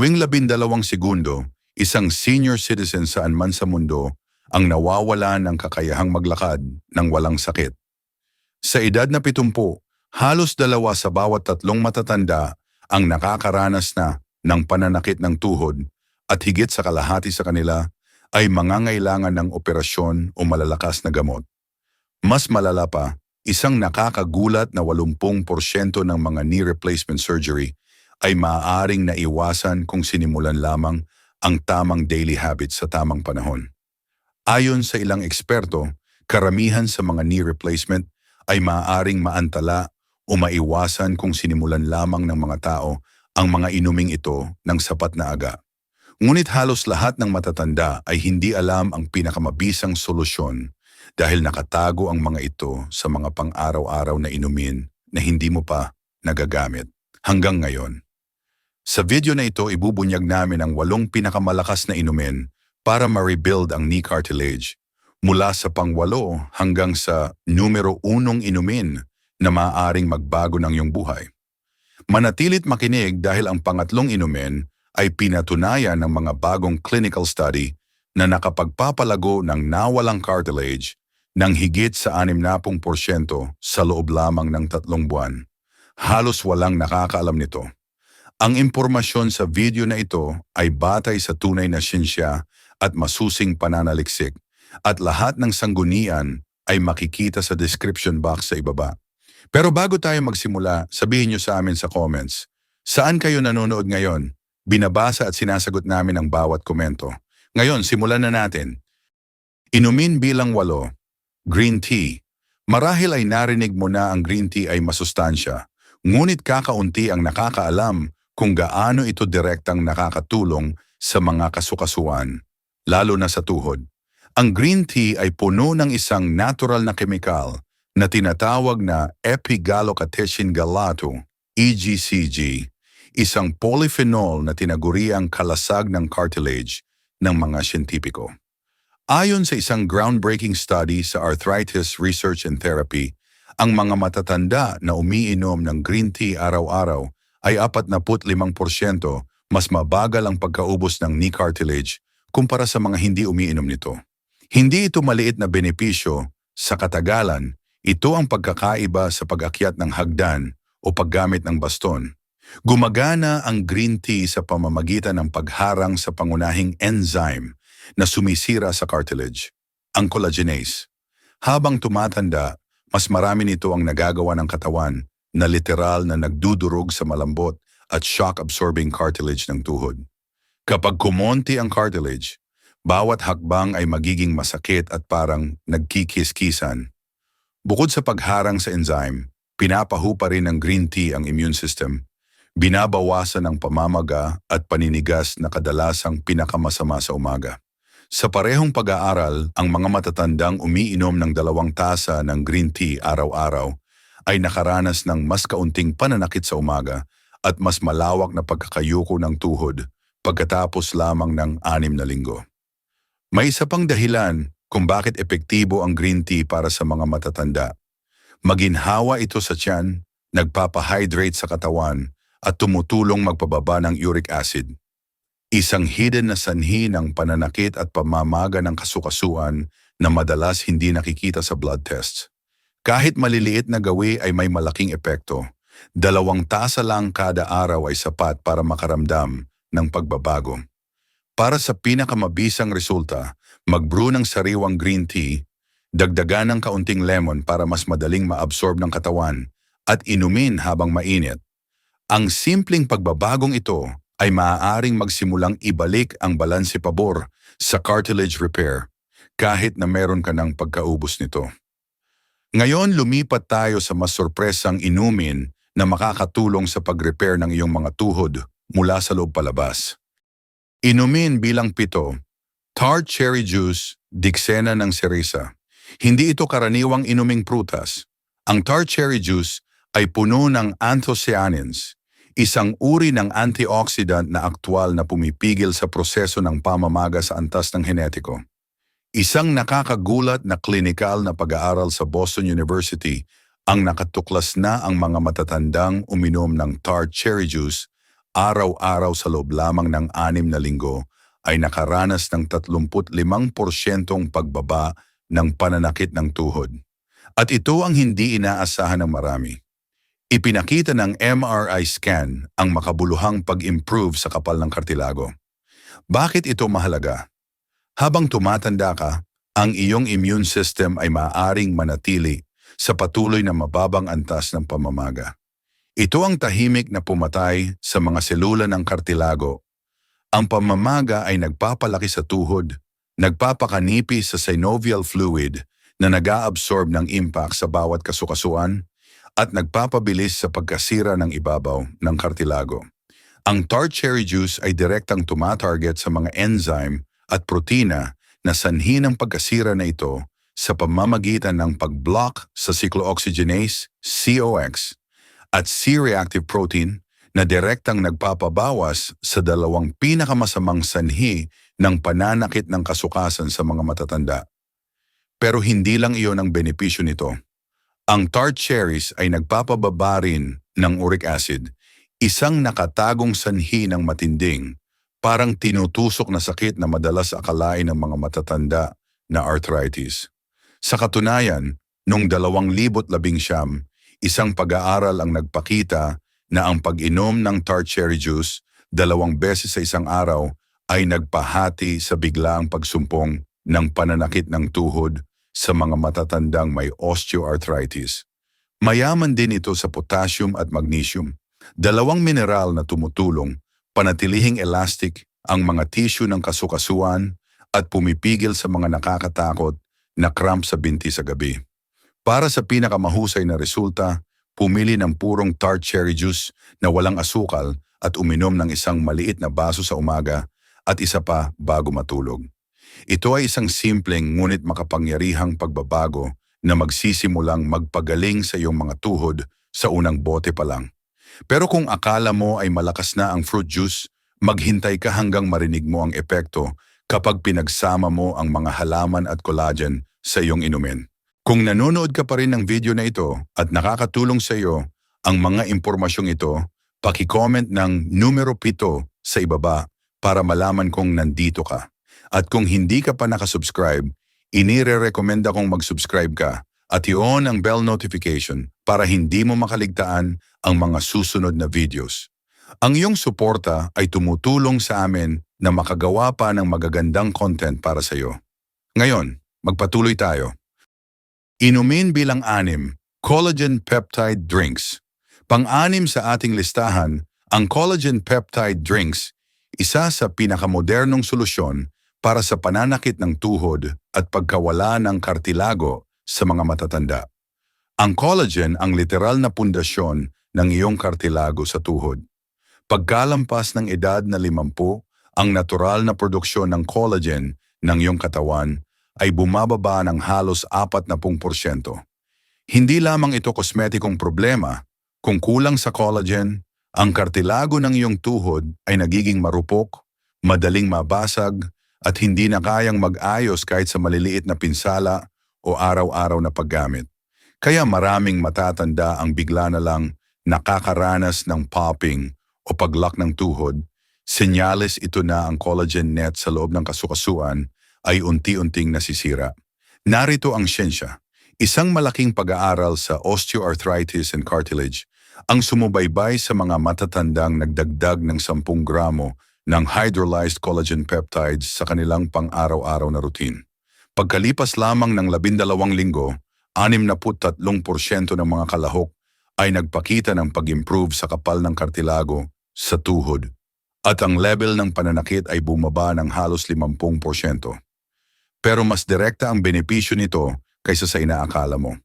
Tuwing labindalawang segundo, isang senior citizen saan man sa mundo ang nawawala ng kakayahang maglakad ng walang sakit. Sa edad na pitumpu, halos dalawa sa bawat tatlong matatanda ang nakakaranas na ng pananakit ng tuhod at higit sa kalahati sa kanila ay mangangailangan ng operasyon o malalakas na gamot. Mas malala pa, isang nakakagulat na 80% ng mga knee replacement surgery ay maaaring naiwasan kung sinimulan lamang ang tamang daily habits sa tamang panahon. Ayon sa ilang eksperto, karamihan sa mga knee replacement ay maaaring maantala o maiwasan kung sinimulan lamang ng mga tao ang mga inuming ito ng sapat na aga. Ngunit halos lahat ng matatanda ay hindi alam ang pinakamabisang solusyon dahil nakatago ang mga ito sa mga pang-araw-araw na inumin na hindi mo pa nagagamit hanggang ngayon. Sa video na ito, ibubunyag namin ang walong pinakamalakas na inumin para ma-rebuild ang knee cartilage mula sa pangwalo hanggang sa numero unong inumin na maaaring magbago ng iyong buhay. Manatilit makinig dahil ang pangatlong inumin ay pinatunayan ng mga bagong clinical study na nakapagpapalago ng nawalang cartilage ng higit sa 60% sa loob lamang ng tatlong buwan. Halos walang nakakaalam nito. Ang impormasyon sa video na ito ay batay sa tunay na siyensya at masusing pananaliksik at lahat ng sanggunian ay makikita sa description box sa ibaba. Pero bago tayo magsimula, sabihin niyo sa amin sa comments, saan kayo nanonood ngayon? Binabasa at sinasagot namin ang bawat komento. Ngayon, simulan na natin. Inumin bilang walo, green tea. Marahil ay narinig mo na ang green tea ay masustansya, ngunit kakaunti ang nakakaalam kung gaano ito direktang nakakatulong sa mga kasukasuan, lalo na sa tuhod. Ang green tea ay puno ng isang natural na kemikal na tinatawag na epigallocatechin galato, EGCG, isang polyphenol na tinaguriang kalasag ng cartilage ng mga siyentipiko. Ayon sa isang groundbreaking study sa Arthritis Research and Therapy, ang mga matatanda na umiinom ng green tea araw-araw ay 45% mas mabagal ang pagkaubos ng knee cartilage kumpara sa mga hindi umiinom nito. Hindi ito maliit na benepisyo, sa katagalan, ito ang pagkakaiba sa pag-akyat ng hagdan o paggamit ng baston. Gumagana ang green tea sa pamamagitan ng pagharang sa pangunahing enzyme na sumisira sa cartilage, ang collagenase. Habang tumatanda, mas marami nito ang nagagawa ng katawan na literal na nagdudurog sa malambot at shock-absorbing cartilage ng tuhod. Kapag kumonti ang cartilage, bawat hakbang ay magiging masakit at parang nagkikis-kisan. Bukod sa pagharang sa enzyme, pinapahu pa rin ng green tea ang immune system. Binabawasan ang pamamaga at paninigas na kadalasang pinakamasama sa umaga. Sa parehong pag-aaral, ang mga matatandang umiinom ng dalawang tasa ng green tea araw-araw ay nakaranas ng mas kaunting pananakit sa umaga at mas malawak na pagkakayuko ng tuhod pagkatapos lamang ng anim na linggo. May isa pang dahilan kung bakit epektibo ang green tea para sa mga matatanda. Maginhawa ito sa tiyan, nagpapahydrate sa katawan at tumutulong magpababa ng uric acid. Isang hidden na sanhi ng pananakit at pamamaga ng kasukasuan na madalas hindi nakikita sa blood tests. Kahit maliliit na gawi ay may malaking epekto. Dalawang tasa lang kada araw ay sapat para makaramdam ng pagbabago. Para sa pinakamabisang resulta, mag-brew ng sariwang green tea, dagdagan ng kaunting lemon para mas madaling maabsorb ng katawan at inumin habang mainit. Ang simpleng pagbabagong ito ay maaaring magsimulang ibalik ang balanse pabor sa cartilage repair kahit na meron ka ng pagkaubos nito. Ngayon lumipat tayo sa mas sorpresang inumin na makakatulong sa pag-repair ng iyong mga tuhod mula sa loob palabas. Inumin bilang pito, tart cherry juice, diksena ng serisa. Hindi ito karaniwang inuming prutas. Ang tart cherry juice ay puno ng anthocyanins, isang uri ng antioxidant na aktwal na pumipigil sa proseso ng pamamaga sa antas ng henetiko. Isang nakakagulat na klinikal na pag-aaral sa Boston University ang nakatuklas na ang mga matatandang uminom ng tart cherry juice araw-araw sa loob lamang ng anim na linggo ay nakaranas ng 35% pagbaba ng pananakit ng tuhod. At ito ang hindi inaasahan ng marami. Ipinakita ng MRI scan ang makabuluhang pag-improve sa kapal ng kartilago. Bakit ito mahalaga? Habang tumatanda ka, ang iyong immune system ay maaring manatili sa patuloy na mababang antas ng pamamaga. Ito ang tahimik na pumatay sa mga selula ng kartilago. Ang pamamaga ay nagpapalaki sa tuhod, nagpapakanipi sa synovial fluid na nag-aabsorb ng impact sa bawat kasukasuan at nagpapabilis sa pagkasira ng ibabaw ng kartilago. Ang tart cherry juice ay direktang tumatarget sa mga enzyme at protina na sanhi ng pagkasira na ito sa pamamagitan ng pag-block sa cyclooxygenase, COX, at C-reactive protein na direktang nagpapabawas sa dalawang pinakamasamang sanhi ng pananakit ng kasukasan sa mga matatanda. Pero hindi lang iyon ang benepisyo nito. Ang tart cherries ay nagpapababa rin ng uric acid, isang nakatagong sanhi ng matinding, parang tinutusok na sakit na madalas akalain ng mga matatanda na arthritis. Sa katunayan, noong 2019, isang pag-aaral ang nagpakita na ang pag-inom ng tart cherry juice dalawang beses sa isang araw ay nagpahati sa biglaang pagsumpong ng pananakit ng tuhod sa mga matatandang may osteoarthritis. Mayaman din ito sa potassium at magnesium, dalawang mineral na tumutulong panatilihing elastic ang mga tissue ng kasukasuan at pumipigil sa mga nakakatakot na cramp sa binti sa gabi. Para sa pinakamahusay na resulta, pumili ng purong tart cherry juice na walang asukal at uminom ng isang maliit na baso sa umaga at isa pa bago matulog. Ito ay isang simpleng ngunit makapangyarihang pagbabago na magsisimulang magpagaling sa iyong mga tuhod sa unang bote pa lang. Pero kung akala mo ay malakas na ang fruit juice, maghintay ka hanggang marinig mo ang epekto kapag pinagsama mo ang mga halaman at collagen sa iyong inumin. Kung nanonood ka pa rin ng video na ito at nakakatulong sa iyo ang mga impormasyong ito, paki-comment ng numero 7 sa ibaba para malaman kong nandito ka. At kung hindi ka pa nakasubscribe, inire-recommenda kong mag-subscribe ka at i-on ang bell notification para hindi mo makaligtaan ang mga susunod na videos. Ang iyong suporta ay tumutulong sa amin na makagawa pa ng magagandang content para sa iyo. Ngayon, magpatuloy tayo. Inumin bilang anim, collagen peptide drinks. Pang-anim sa ating listahan, ang collagen peptide drinks, isa sa pinakamodernong solusyon para sa pananakit ng tuhod at pagkawala ng kartilago sa mga matatanda. Ang collagen ang literal na pundasyon ng iyong kartilago sa tuhod. Pagkalampas ng edad na 50, ang natural na produksyon ng collagen ng iyong katawan ay bumababa ng halos 40%. Hindi lamang ito kosmetikong problema, kung kulang sa collagen, ang kartilago ng iyong tuhod ay nagiging marupok, madaling mabasag, at hindi na kayang mag-ayos kahit sa maliliit na pinsala o araw-araw na paggamit. Kaya maraming matatanda ang bigla na lang nakakaranas ng popping o paglock ng tuhod, senyales ito na ang collagen net sa loob ng kasukasuan ay unti-unting nasisira. Narito ang siyensya, isang malaking pag-aaral sa osteoarthritis and cartilage ang sumubaybay sa mga matatandang nagdagdag ng 10 gramo ng hydrolyzed collagen peptides sa kanilang pang-araw-araw na routine. Pagkalipas lamang ng labindalawang linggo, 63% ng mga kalahok ay nagpakita ng pag-improve sa kapal ng kartilago sa tuhod at ang level ng pananakit ay bumaba ng halos 50%. Pero mas direkta ang benepisyo nito kaysa sa inaakala mo.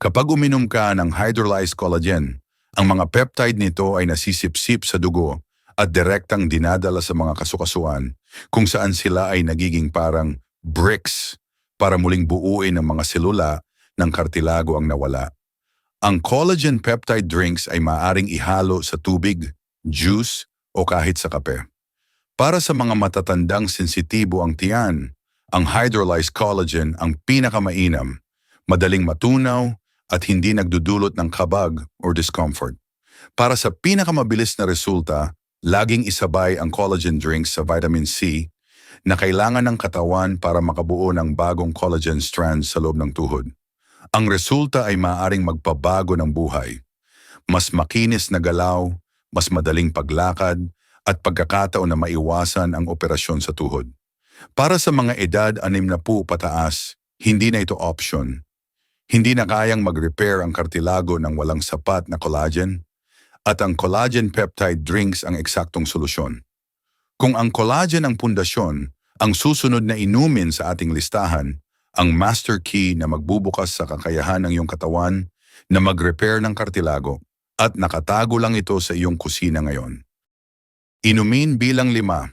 Kapag uminom ka ng hydrolyzed collagen, ang mga peptide nito ay nasisipsip sa dugo at direktang dinadala sa mga kasukasuan kung saan sila ay nagiging parang bricks para muling buuin ang mga selula ng kartilago ang nawala. Ang collagen peptide drinks ay maaring ihalo sa tubig, juice o kahit sa kape. Para sa mga matatandang sensitibo ang tiyan, ang hydrolyzed collagen ang pinakamainam, madaling matunaw at hindi nagdudulot ng kabag or discomfort. Para sa pinakamabilis na resulta, laging isabay ang collagen drinks sa vitamin C na kailangan ng katawan para makabuo ng bagong collagen strands sa loob ng tuhod. Ang resulta ay maaaring magpabago ng buhay. Mas makinis na galaw, mas madaling paglakad, at pagkakataon na maiwasan ang operasyon sa tuhod. Para sa mga edad anim na po pataas, hindi na ito option. Hindi na kayang mag-repair ang kartilago ng walang sapat na collagen at ang collagen peptide drinks ang eksaktong solusyon. Kung ang collagen ang pundasyon, ang susunod na inumin sa ating listahan, ang master key na magbubukas sa kakayahan ng iyong katawan na mag-repair ng kartilago at nakatago lang ito sa iyong kusina ngayon. Inumin bilang lima,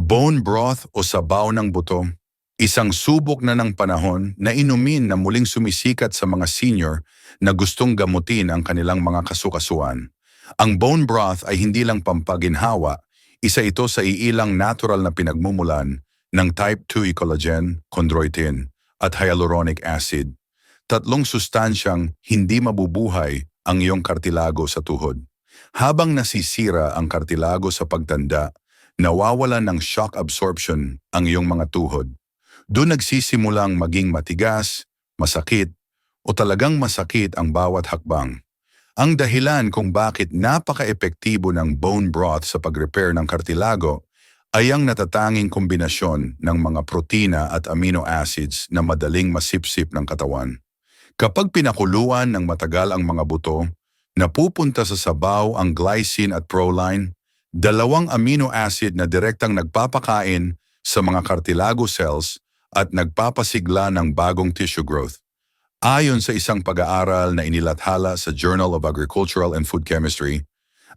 bone broth o sabaw ng buto, isang subok na ng panahon na inumin na muling sumisikat sa mga senior na gustong gamutin ang kanilang mga kasukasuan. Ang bone broth ay hindi lang pampaginhawa, isa ito sa iilang natural na pinagmumulan ng type 2 collagen, chondroitin, at hyaluronic acid. Tatlong sustansyang hindi mabubuhay ang iyong kartilago sa tuhod. Habang nasisira ang kartilago sa pagtanda, nawawalan ng shock absorption ang iyong mga tuhod. Doon nagsisimulang maging matigas, masakit, o talagang masakit ang bawat hakbang. Ang dahilan kung bakit napaka-epektibo ng bone broth sa pag-repair ng kartilago ay ang natatanging kombinasyon ng mga protina at amino acids na madaling masipsip ng katawan. Kapag pinakuluan ng matagal ang mga buto, napupunta sa sabaw ang glycine at proline, dalawang amino acid na direktang nagpapakain sa mga cartilago cells at nagpapasigla ng bagong tissue growth. Ayon sa isang pag-aaral na inilathala sa Journal of Agricultural and Food Chemistry,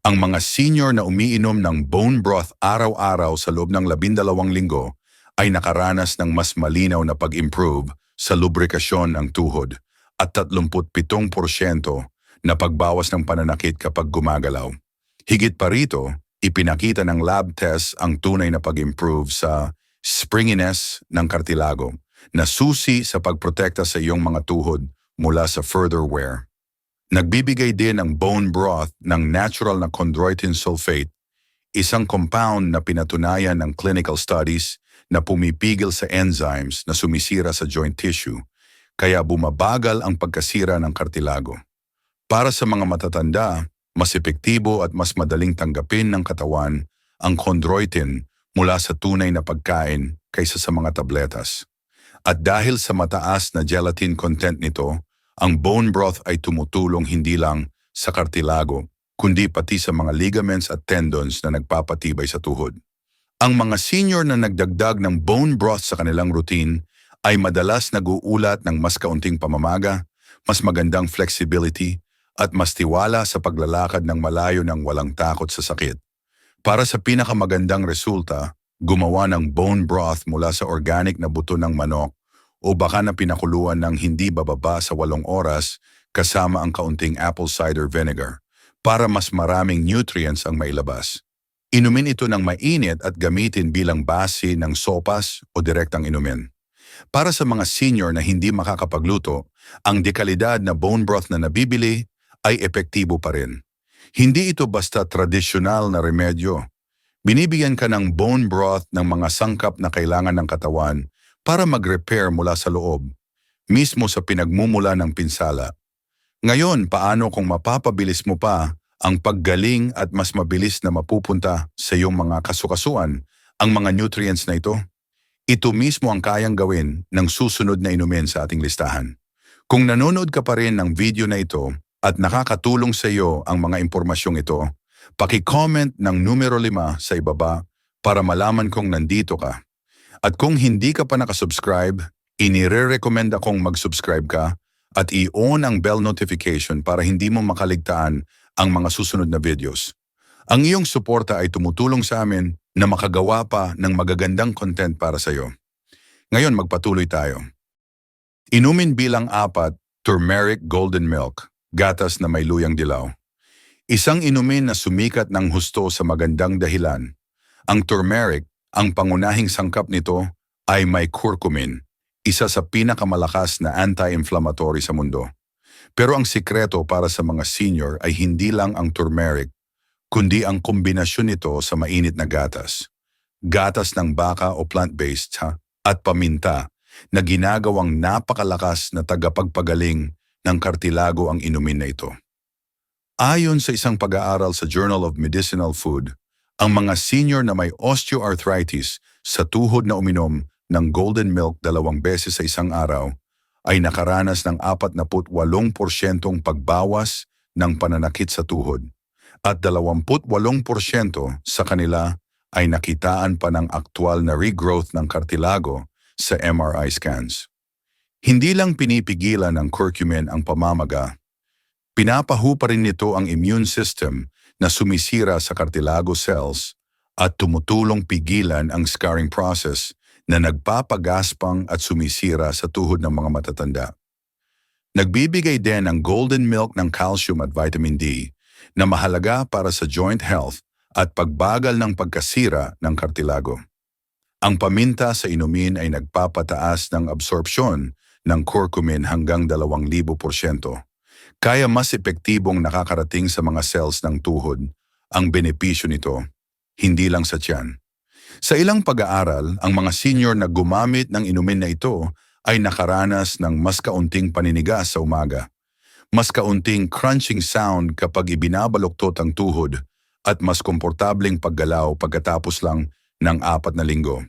ang mga senior na umiinom ng bone broth araw-araw sa loob ng labindalawang linggo ay nakaranas ng mas malinaw na pag-improve sa lubrikasyon ng tuhod at 37% na pagbawas ng pananakit kapag gumagalaw. Higit pa rito, ipinakita ng lab test ang tunay na pag-improve sa springiness ng kartilago na susi sa pagprotekta sa iyong mga tuhod mula sa further wear. Nagbibigay din ang bone broth ng natural na chondroitin sulfate, isang compound na pinatunayan ng clinical studies na pumipigil sa enzymes na sumisira sa joint tissue, kaya bumabagal ang pagkasira ng kartilago. Para sa mga matatanda, mas epektibo at mas madaling tanggapin ng katawan ang chondroitin mula sa tunay na pagkain kaysa sa mga tabletas. At dahil sa mataas na gelatin content nito, ang bone broth ay tumutulong hindi lang sa kartilago, kundi pati sa mga ligaments at tendons na nagpapatibay sa tuhod. Ang mga senior na nagdagdag ng bone broth sa kanilang routine ay madalas naguulat ng mas kaunting pamamaga, mas magandang flexibility, at mas tiwala sa paglalakad ng malayo ng walang takot sa sakit. Para sa pinakamagandang resulta, gumawa ng bone broth mula sa organic na buto ng manok o baka na pinakuluan ng hindi bababa sa walong oras kasama ang kaunting apple cider vinegar para mas maraming nutrients ang mailabas. Inumin ito ng mainit at gamitin bilang base ng sopas o direktang inumin. Para sa mga senior na hindi makakapagluto, ang dekalidad na bone broth na nabibili ay epektibo pa rin. Hindi ito basta tradisyonal na remedyo. Binibigyan ka ng bone broth ng mga sangkap na kailangan ng katawan para mag-repair mula sa loob, mismo sa pinagmumula ng pinsala. Ngayon, paano kung mapapabilis mo pa ang paggaling at mas mabilis na mapupunta sa iyong mga kasukasuan ang mga nutrients na ito? Ito mismo ang kayang gawin ng susunod na inumin sa ating listahan. Kung nanonood ka pa rin ng video na ito, at nakakatulong sa iyo ang mga impormasyong ito, paki-comment ng numero 5 sa ibaba para malaman kong nandito ka. At kung hindi ka pa nakasubscribe, inire-recommend akong mag-subscribe ka at i-on ang bell notification para hindi mo makaligtaan ang mga susunod na videos. Ang iyong suporta ay tumutulong sa amin na makagawa pa ng magagandang content para sa iyo. Ngayon magpatuloy tayo. Inumin bilang apat, turmeric golden milk gatas na may luyang dilaw. Isang inumin na sumikat ng husto sa magandang dahilan. Ang turmeric, ang pangunahing sangkap nito, ay may curcumin, isa sa pinakamalakas na anti-inflammatory sa mundo. Pero ang sikreto para sa mga senior ay hindi lang ang turmeric, kundi ang kombinasyon nito sa mainit na gatas. Gatas ng baka o plant-based at paminta na ginagawang napakalakas na tagapagpagaling ng kartilago ang inumin na ito. Ayon sa isang pag-aaral sa Journal of Medicinal Food, ang mga senior na may osteoarthritis sa tuhod na uminom ng golden milk dalawang beses sa isang araw ay nakaranas ng 48% pagbawas ng pananakit sa tuhod at 28% sa kanila ay nakitaan pa ng aktwal na regrowth ng kartilago sa MRI scans. Hindi lang pinipigilan ng curcumin ang pamamaga, pinapahu pa rin nito ang immune system na sumisira sa cartilago cells at tumutulong pigilan ang scarring process na nagpapagaspang at sumisira sa tuhod ng mga matatanda. Nagbibigay din ang golden milk ng calcium at vitamin D na mahalaga para sa joint health at pagbagal ng pagkasira ng kartilago. Ang paminta sa inumin ay nagpapataas ng absorpsyon ng curcumin hanggang 2,000%. Kaya mas epektibong nakakarating sa mga cells ng tuhod ang benepisyo nito, hindi lang sa tiyan. Sa ilang pag-aaral, ang mga senior na gumamit ng inumin na ito ay nakaranas ng mas kaunting paninigas sa umaga, mas kaunting crunching sound kapag ibinabaluktot ang tuhod at mas komportableng paggalaw pagkatapos lang ng apat na linggo.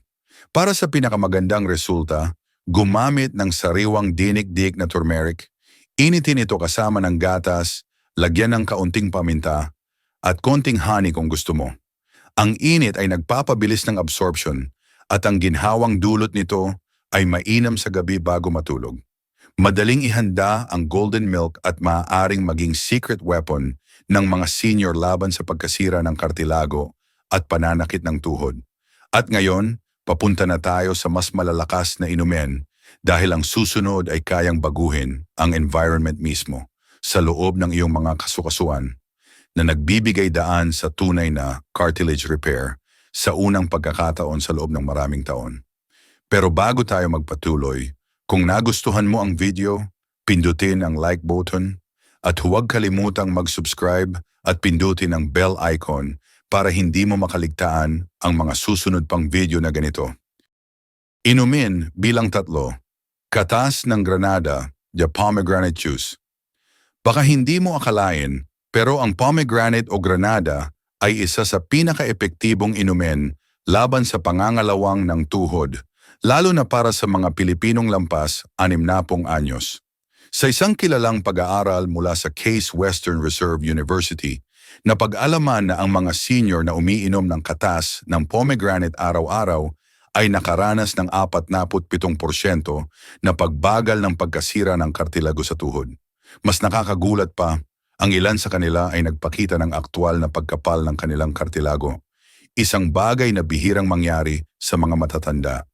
Para sa pinakamagandang resulta, gumamit ng sariwang dinik-dik na turmeric, initin ito kasama ng gatas, lagyan ng kaunting paminta, at konting honey kung gusto mo. Ang init ay nagpapabilis ng absorption at ang ginhawang dulot nito ay mainam sa gabi bago matulog. Madaling ihanda ang golden milk at maaaring maging secret weapon ng mga senior laban sa pagkasira ng kartilago at pananakit ng tuhod. At ngayon, papunta na tayo sa mas malalakas na inumin dahil ang susunod ay kayang baguhin ang environment mismo sa loob ng iyong mga kasukasuan na nagbibigay daan sa tunay na cartilage repair sa unang pagkakataon sa loob ng maraming taon. Pero bago tayo magpatuloy, kung nagustuhan mo ang video, pindutin ang like button at huwag kalimutang mag-subscribe at pindutin ang bell icon para hindi mo makaligtaan ang mga susunod pang video na ganito. Inumin bilang tatlo, katas ng granada, the pomegranate juice. Baka hindi mo akalain pero ang pomegranate o granada ay isa sa pinaka-epektibong inumin laban sa pangangalawang ng tuhod, lalo na para sa mga Pilipinong lampas anim na pong anyos. Sa isang kilalang pag-aaral mula sa Case Western Reserve University, napag-alaman na ang mga senior na umiinom ng katas ng pomegranate araw-araw ay nakaranas ng 47% na pagbagal ng pagkasira ng kartilago sa tuhod. Mas nakakagulat pa ang ilan sa kanila ay nagpakita ng aktwal na pagkapal ng kanilang kartilago. Isang bagay na bihirang mangyari sa mga matatanda.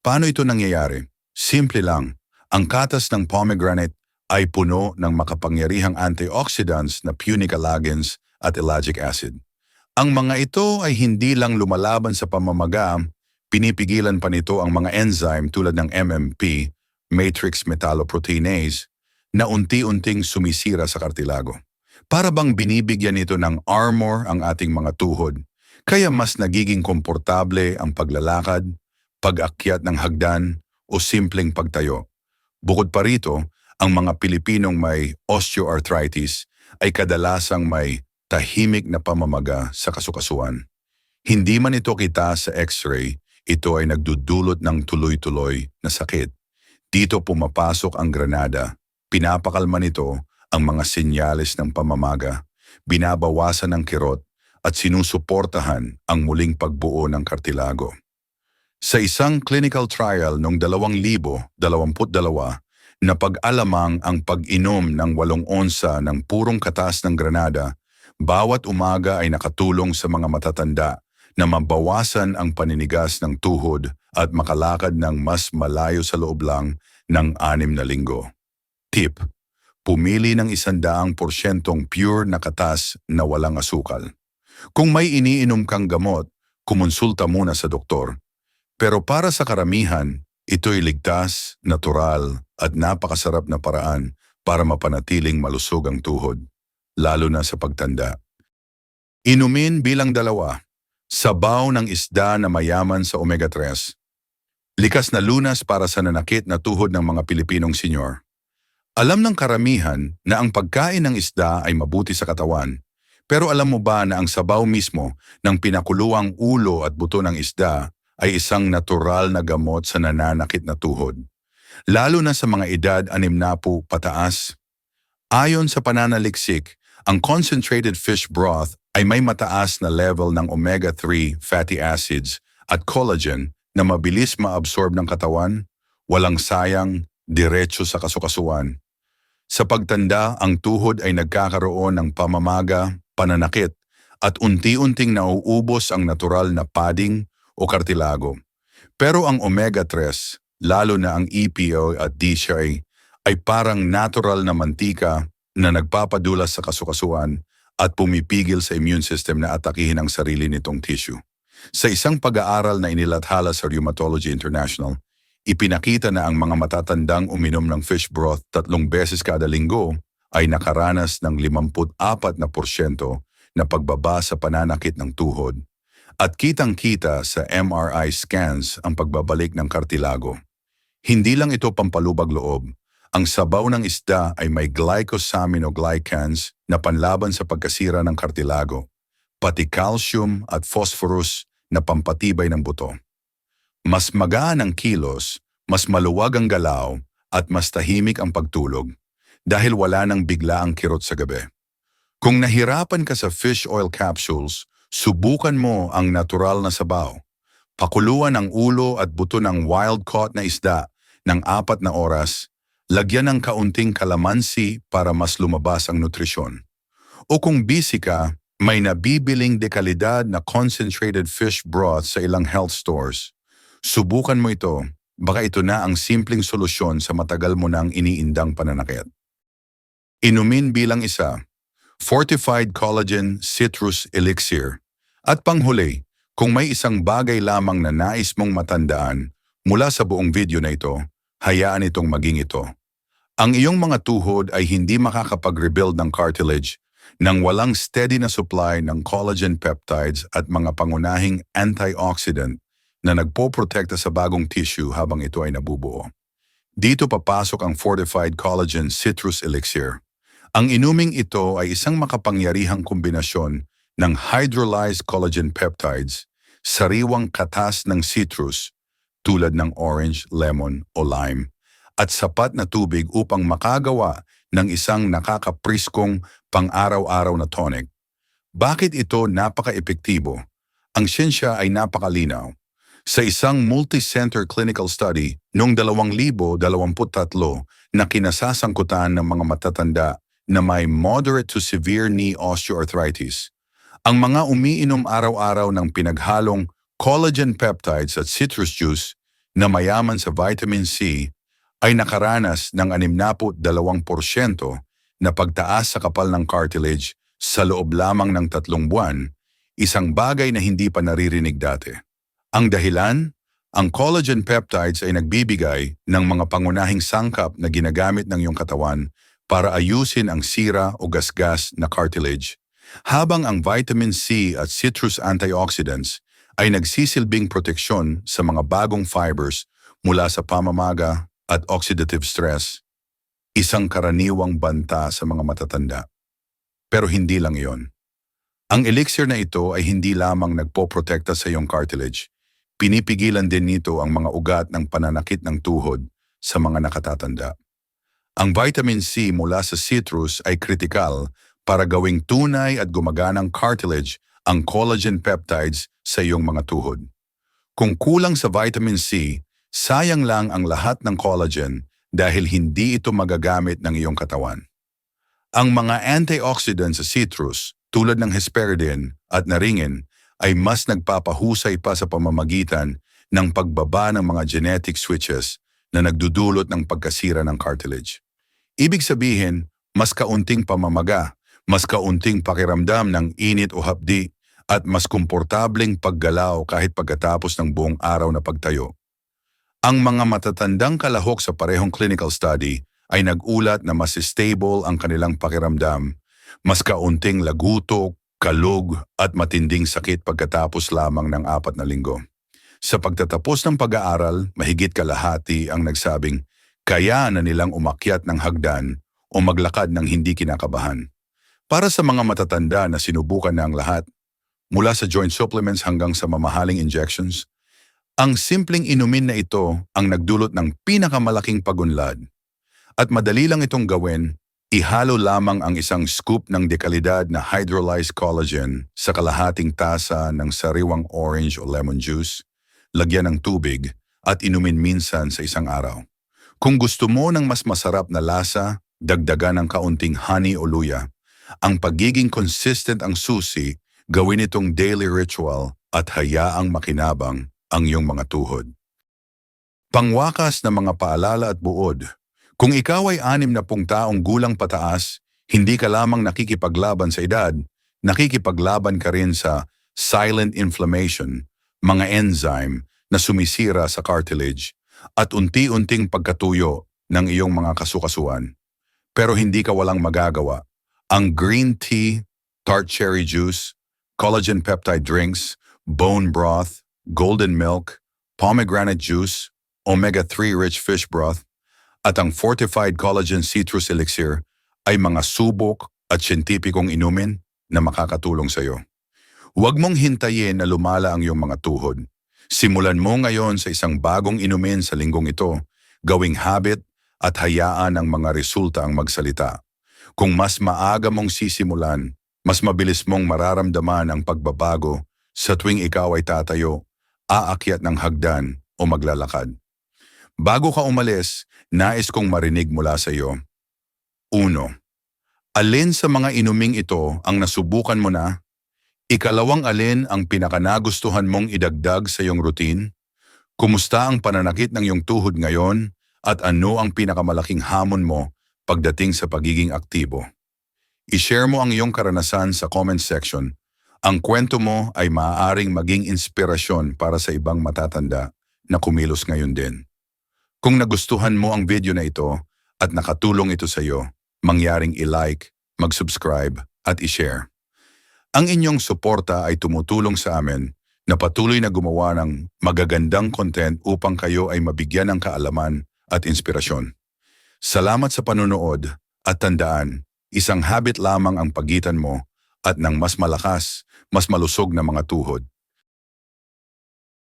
Paano ito nangyayari? Simple lang. Ang katas ng pomegranate ay puno ng makapangyarihang antioxidants na punicalagins at ellagic acid. Ang mga ito ay hindi lang lumalaban sa pamamaga, pinipigilan pa nito ang mga enzyme tulad ng MMP, matrix metalloproteinase, na unti-unting sumisira sa kartilago. Para bang binibigyan nito ng armor ang ating mga tuhod, kaya mas nagiging komportable ang paglalakad, pag-akyat ng hagdan o simpleng pagtayo. Bukod pa rito, ang mga Pilipinong may osteoarthritis ay kadalasang may tahimik na pamamaga sa kasukasuan. Hindi man ito kita sa x-ray, ito ay nagdudulot ng tuloy-tuloy na sakit. Dito pumapasok ang granada Pinapakalma nito ang mga senyales ng pamamaga, binabawasan ng kirot at sinusuportahan ang muling pagbuo ng kartilago. Sa isang clinical trial noong 2022, na pag-alamang ang pag-inom ng walong onsa ng purong katas ng granada, bawat umaga ay nakatulong sa mga matatanda na mabawasan ang paninigas ng tuhod at makalakad ng mas malayo sa loob lang ng anim na linggo. Tip, pumili ng isandaang porsyentong pure na katas na walang asukal. Kung may iniinom kang gamot, kumonsulta muna sa doktor. Pero para sa karamihan, ito'y ligtas, natural at napakasarap na paraan para mapanatiling malusog ang tuhod, lalo na sa pagtanda. Inumin bilang dalawa, sabaw ng isda na mayaman sa omega-3. Likas na lunas para sa nanakit na tuhod ng mga Pilipinong senyor. Alam ng karamihan na ang pagkain ng isda ay mabuti sa katawan, pero alam mo ba na ang sabaw mismo ng pinakuluang ulo at buto ng isda ay isang natural na gamot sa nananakit na tuhod? Lalo na sa mga edad anim na po pataas. Ayon sa pananaliksik, ang concentrated fish broth ay may mataas na level ng omega-3 fatty acids at collagen na mabilis maabsorb ng katawan, walang sayang, diretso sa kasukasuan. Sa pagtanda, ang tuhod ay nagkakaroon ng pamamaga, pananakit, at unti-unting nauubos ang natural na padding o kartilago. Pero ang omega-3, lalo na ang EPO at DHA, ay parang natural na mantika na nagpapadulas sa kasukasuan at pumipigil sa immune system na atakihin ang sarili nitong tissue. Sa isang pag-aaral na inilathala sa Rheumatology International, ipinakita na ang mga matatandang uminom ng fish broth tatlong beses kada linggo ay nakaranas ng 54 na porsyento na pagbaba sa pananakit ng tuhod. At kitang-kita sa MRI scans ang pagbabalik ng kartilago. Hindi lang ito pampalubag loob, ang sabaw ng isda ay may glycosaminoglycans na panlaban sa pagkasira ng kartilago, pati calcium at phosphorus na pampatibay ng buto. Mas magaan ang kilos, mas maluwag ang galaw, at mas tahimik ang pagtulog dahil wala nang bigla ang kirot sa gabi. Kung nahirapan ka sa fish oil capsules, subukan mo ang natural na sabaw. Pakuluan ang ulo at buto ng wild-caught na isda ng apat na oras Lagyan ng kaunting kalamansi para mas lumabas ang nutrisyon. O kung busy ka, may nabibiling dekalidad na concentrated fish broth sa ilang health stores. Subukan mo ito, baka ito na ang simpleng solusyon sa matagal mo nang iniindang pananakit. Inumin bilang isa, Fortified Collagen Citrus Elixir. At panghuli, kung may isang bagay lamang na nais mong matandaan mula sa buong video na ito, hayaan itong maging ito. Ang iyong mga tuhod ay hindi makakapag-rebuild ng cartilage nang walang steady na supply ng collagen peptides at mga pangunahing antioxidant na nagpoprotekta sa bagong tissue habang ito ay nabubuo. Dito papasok ang Fortified Collagen Citrus Elixir. Ang inuming ito ay isang makapangyarihang kombinasyon ng hydrolyzed collagen peptides, sariwang katas ng citrus tulad ng orange, lemon o lime at sapat na tubig upang makagawa ng isang nakakapriskong pang-araw-araw na tonic. Bakit ito napaka-epektibo? Ang siyensya ay napakalinaw. Sa isang multi-center clinical study noong 2023 na kinasasangkutan ng mga matatanda na may moderate to severe knee osteoarthritis, ang mga umiinom araw-araw ng pinaghalong collagen peptides at citrus juice na mayaman sa vitamin C ay nakaranas ng 62% na pagtaas sa kapal ng cartilage sa loob lamang ng tatlong buwan, isang bagay na hindi pa naririnig dati. Ang dahilan? Ang collagen peptides ay nagbibigay ng mga pangunahing sangkap na ginagamit ng iyong katawan para ayusin ang sira o gasgas na cartilage, habang ang vitamin C at citrus antioxidants ay nagsisilbing proteksyon sa mga bagong fibers mula sa pamamaga at oxidative stress, isang karaniwang banta sa mga matatanda. Pero hindi lang iyon. Ang elixir na ito ay hindi lamang nagpoprotekta sa iyong cartilage, pinipigilan din nito ang mga ugat ng pananakit ng tuhod sa mga nakatatanda. Ang vitamin C mula sa citrus ay kritikal para gawing tunay at gumaganang cartilage ang collagen peptides sa iyong mga tuhod. Kung kulang sa vitamin C, Sayang lang ang lahat ng collagen dahil hindi ito magagamit ng iyong katawan. Ang mga antioxidants sa citrus tulad ng hesperidin at naringin ay mas nagpapahusay pa sa pamamagitan ng pagbaba ng mga genetic switches na nagdudulot ng pagkasira ng cartilage. Ibig sabihin, mas kaunting pamamaga, mas kaunting pakiramdam ng init o hapdi, at mas komportableng paggalaw kahit pagkatapos ng buong araw na pagtayo. Ang mga matatandang kalahok sa parehong clinical study ay nag-ulat na mas stable ang kanilang pakiramdam, mas kaunting lagutok, kalug at matinding sakit pagkatapos lamang ng apat na linggo. Sa pagtatapos ng pag-aaral, mahigit kalahati ang nagsabing kaya na nilang umakyat ng hagdan o maglakad ng hindi kinakabahan. Para sa mga matatanda na sinubukan na ang lahat, mula sa joint supplements hanggang sa mamahaling injections, ang simpleng inumin na ito ang nagdulot ng pinakamalaking pagunlad. At madali lang itong gawin, ihalo lamang ang isang scoop ng dekalidad na hydrolyzed collagen sa kalahating tasa ng sariwang orange o lemon juice, lagyan ng tubig at inumin minsan sa isang araw. Kung gusto mo ng mas masarap na lasa, dagdagan ng kaunting honey o luya. Ang pagiging consistent ang susi, gawin itong daily ritual at hayaang makinabang ang iyong mga tuhod. Pangwakas na mga paalala at buod. Kung ikaw ay anim na pung taong gulang pataas, hindi ka lamang nakikipaglaban sa edad, nakikipaglaban ka rin sa silent inflammation, mga enzyme na sumisira sa cartilage at unti-unting pagkatuyo ng iyong mga kasukasuan. Pero hindi ka walang magagawa. Ang green tea, tart cherry juice, collagen peptide drinks, bone broth, golden milk, pomegranate juice, omega-3 rich fish broth, at ang fortified collagen citrus elixir ay mga subok at siyentipikong inumin na makakatulong sa iyo. Huwag mong hintayin na lumala ang iyong mga tuhod. Simulan mo ngayon sa isang bagong inumin sa linggong ito, gawing habit at hayaan ang mga resulta ang magsalita. Kung mas maaga mong sisimulan, mas mabilis mong mararamdaman ang pagbabago sa tuwing ikaw ay tatayo, aakyat ng hagdan o maglalakad. Bago ka umalis, nais kong marinig mula sa iyo. Uno, alin sa mga inuming ito ang nasubukan mo na? Ikalawang alin ang pinakanagustuhan mong idagdag sa iyong routine? Kumusta ang pananakit ng iyong tuhod ngayon at ano ang pinakamalaking hamon mo pagdating sa pagiging aktibo? I-share mo ang iyong karanasan sa comment section. Ang kwento mo ay maaaring maging inspirasyon para sa ibang matatanda na kumilos ngayon din. Kung nagustuhan mo ang video na ito at nakatulong ito sa iyo, mangyaring i-like, mag-subscribe at i-share. Ang inyong suporta ay tumutulong sa amin na patuloy na gumawa ng magagandang content upang kayo ay mabigyan ng kaalaman at inspirasyon. Salamat sa panunood at tandaan, isang habit lamang ang pagitan mo at ng mas malakas, mas malusog na mga tuhod.